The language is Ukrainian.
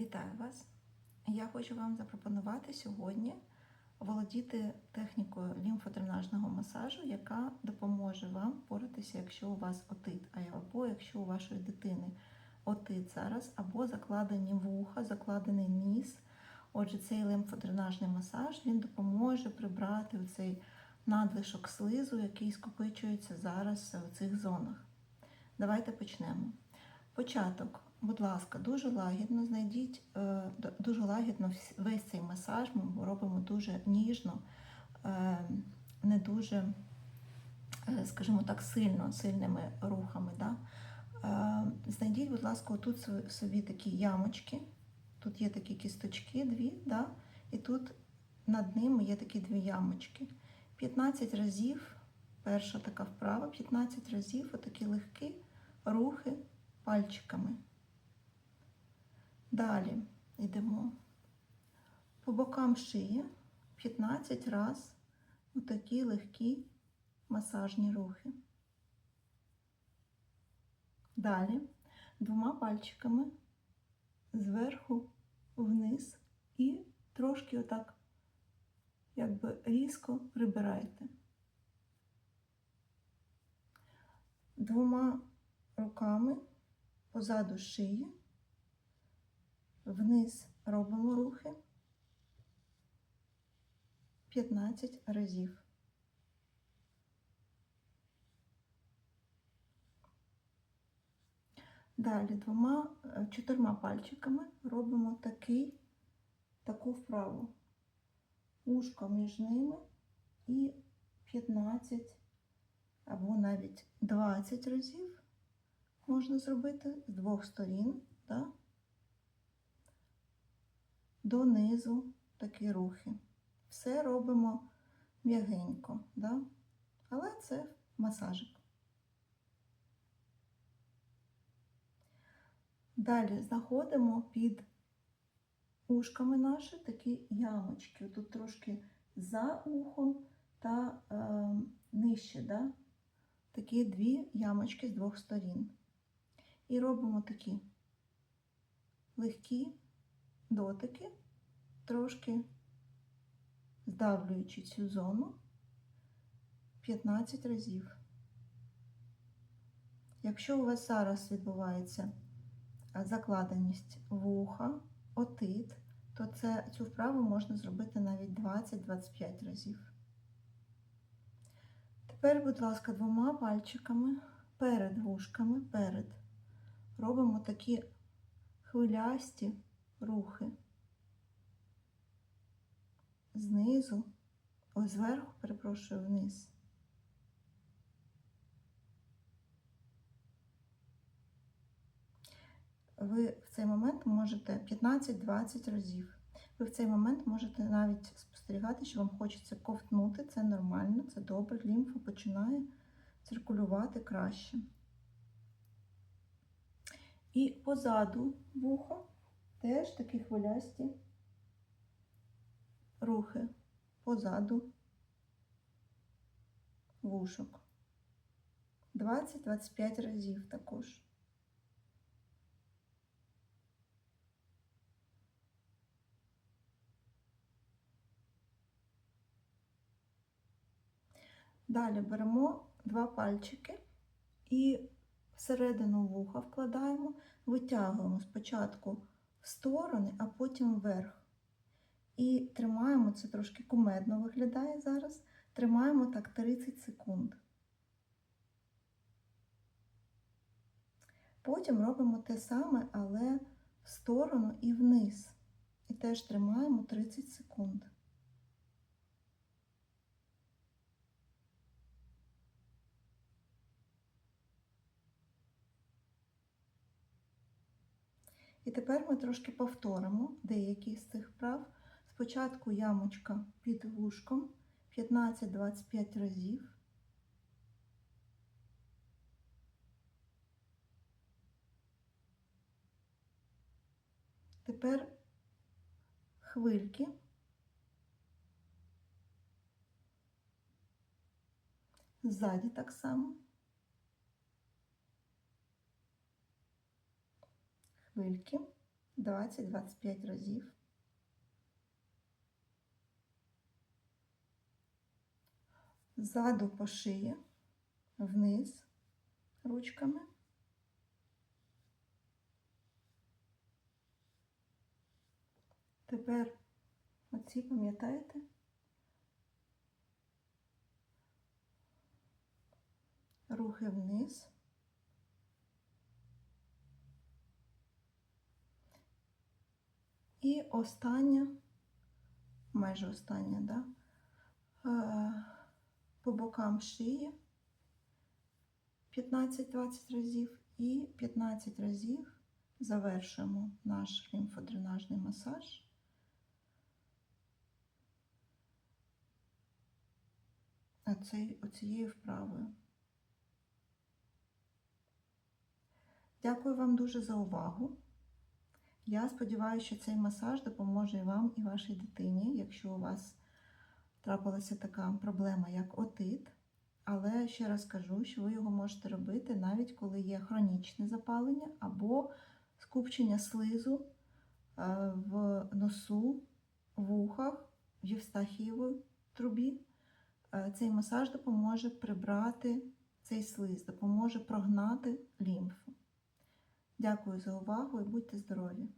Вітаю вас! Я хочу вам запропонувати сьогодні володіти технікою лімфодренажного масажу, яка допоможе вам впоратися, якщо у вас отит, або якщо у вашої дитини отит зараз, або закладені вуха, закладений ніс. Отже, цей лімфодренажний масаж він допоможе прибрати цей надлишок слизу, який скопичується зараз в цих зонах. Давайте почнемо. Початок, будь ласка, дуже лагідно знайдіть, е, дуже лагідно весь цей масаж ми робимо дуже ніжно, е, не дуже, е, скажімо так, сильно, сильними рухами. Да? Знайдіть, будь ласка, тут собі такі ямочки. Тут є такі кісточки, дві, да? і тут над ними є такі дві ямочки. 15 разів, перша така вправа, 15 разів отакі легкі рухи пальчиками. Далі йдемо по бокам шиї 15 раз отакі легкі масажні рухи. Далі двома пальчиками зверху вниз і трошки отак, якби різко прибирайте. Двома руками позаду шиї, вниз робимо рухи 15 разів. Далі двома е, чотирма пальчиками робимо такий, таку вправу. Ушко між ними і 15 або навіть 20 разів можна зробити з двох сторін, да? Донизу такі рухи. Все робимо м'ягенько, да? але це масажик. Далі знаходимо під ушками наші такі ямочки. Тут трошки за ухом та е, нижче, да? такі дві ямочки з двох сторін. І робимо такі легкі дотики, трошки здавлюючи цю зону 15 разів. Якщо у вас зараз відбувається закладеність вуха, отит, то це, цю вправу можна зробити навіть 20-25 разів. Тепер, будь ласка, двома пальчиками перед вушками, перед, робимо такі хвилясті рухи. Знизу, ось зверху, перепрошую, вниз. Ви в цей момент можете 15-20 разів. Ви в цей момент можете навіть спостерігати, що вам хочеться ковтнути. Це нормально, це добре. Лімфа починає циркулювати краще. І позаду вуха теж такі хвилясті рухи позаду вушок. 20-25 разів також. Далі беремо два пальчики і всередину вуха вкладаємо, витягуємо спочатку в сторони, а потім вверх. І тримаємо, це трошки кумедно виглядає зараз. Тримаємо так 30 секунд. Потім робимо те саме, але в сторону і вниз. І теж тримаємо 30 секунд. І тепер ми трошки повторимо деякі з цих вправ. Спочатку ямочка під вушком 15-25 разів. Тепер хвильки. Ззаді так само. Хвильки 20-25 разів. Ззаду по шиї, вниз ручками. Тепер оці, пам'ятаєте? Рухи вниз. І остання, майже остання, да? Е, по бокам шиї 15-20 разів і 15 разів завершуємо наш лімфодренажний масаж. Оцією вправою. Дякую вам дуже за увагу. Я сподіваюся, що цей масаж допоможе і вам, і вашій дитині, якщо у вас трапилася така проблема, як отит. Але ще раз кажу, що ви його можете робити навіть коли є хронічне запалення або скупчення слизу е, в носу, в ухах, в євстахієвій трубі. Е, Цей масаж допоможе прибрати цей слиз, допоможе прогнати лімфу. Дякую за увагу і будьте здорові!